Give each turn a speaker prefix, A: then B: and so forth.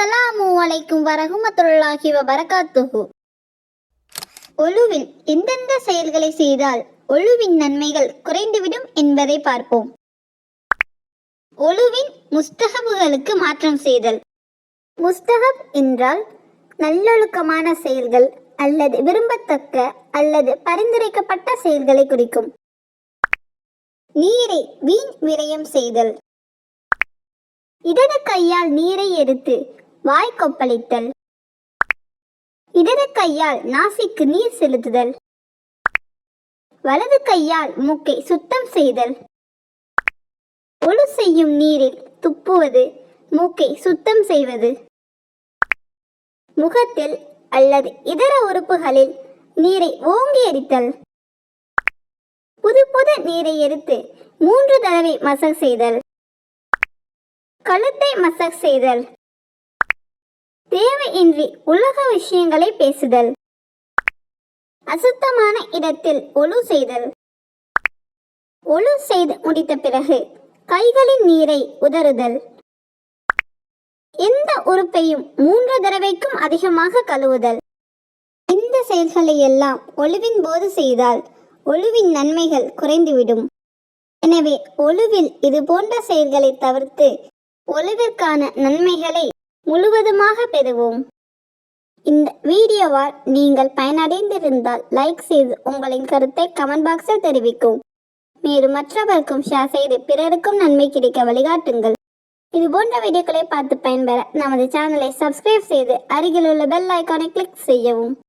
A: அஸ்ஸலாமு அலைக்கும் வரஹ்மத்துல்லாஹி வபரகாத்துஹு. ஒழுவில் எந்தெந்த செயல்களை செய்தால் ஒழுவின் நன்மைகள் குறைந்துவிடும் என்பதை பார்ப்போம். ஒழுவின் முஸ்தகபுகளுக்கு மாற்றம் செய்தல். முஸ்தகப் என்றால் நல்லொழுக்கமான செயல்கள் அல்லது விரும்பத்தக்க அல்லது பரிந்துரைக்கப்பட்ட செயல்களை குறிக்கும். நீரை வீண் விரயம் செய்தல். இடது கையால் நீரை எடுத்து வாய் கொப்பளித்தல். இடது கையால் நாசிக்கு நீர் செலுத்துதல். வலது கையால் மூக்கை சுத்தம் செய்தல். ஒழு செய்யும் நீரில் துப்புவது மூக்கை சுத்தம் செய்வது. முகத்தில் அல்லது இதர உறுப்புகளில் நீரை ஓங்கி எரித்தல். புது புது நீரை எரித்து மூன்று தடவை மசக் செய்தல். கழுத்தை மசக் செய்தல். தேவையின்றி உலக விஷயங்களை பேசுதல். அசுத்தமான இடத்தில் ஒழு செய்தல். ஒழு செய்து முடித்த பிறகு கைகளின் நீரை உதறுதல். எந்த உறுப்பையும் மூன்று தடவைக்கும் அதிகமாக கழுவுதல். இந்த செயல்களை எல்லாம் ஒழுவின் போது செய்தால் ஒழுவின் நன்மைகள் குறைந்துவிடும். எனவே ஒழுவில் இது போன்ற செயல்களை தவிர்த்து ஒழுவிற்கான நன்மைகளை முழுவதுமாக பெறுவோம். இந்த வீடியோவால் நீங்கள் பயனடைந்திருந்தால் லைக் செய்து உங்களின் கருத்தை கமெண்ட் பாக்ஸில் தெரிவிக்கும் மேலும் மற்றவருக்கும் ஷேர் செய்து பிறருக்கும் நன்மை கிடைக்க வழிகாட்டுங்கள். இது போன்ற வீடியோக்களை பார்த்து பயன்பெற நமது சேனலை சப்ஸ்கிரைப் செய்து அருகில் உள்ள பெல் ஐக்கானை கிளிக் செய்யவும்.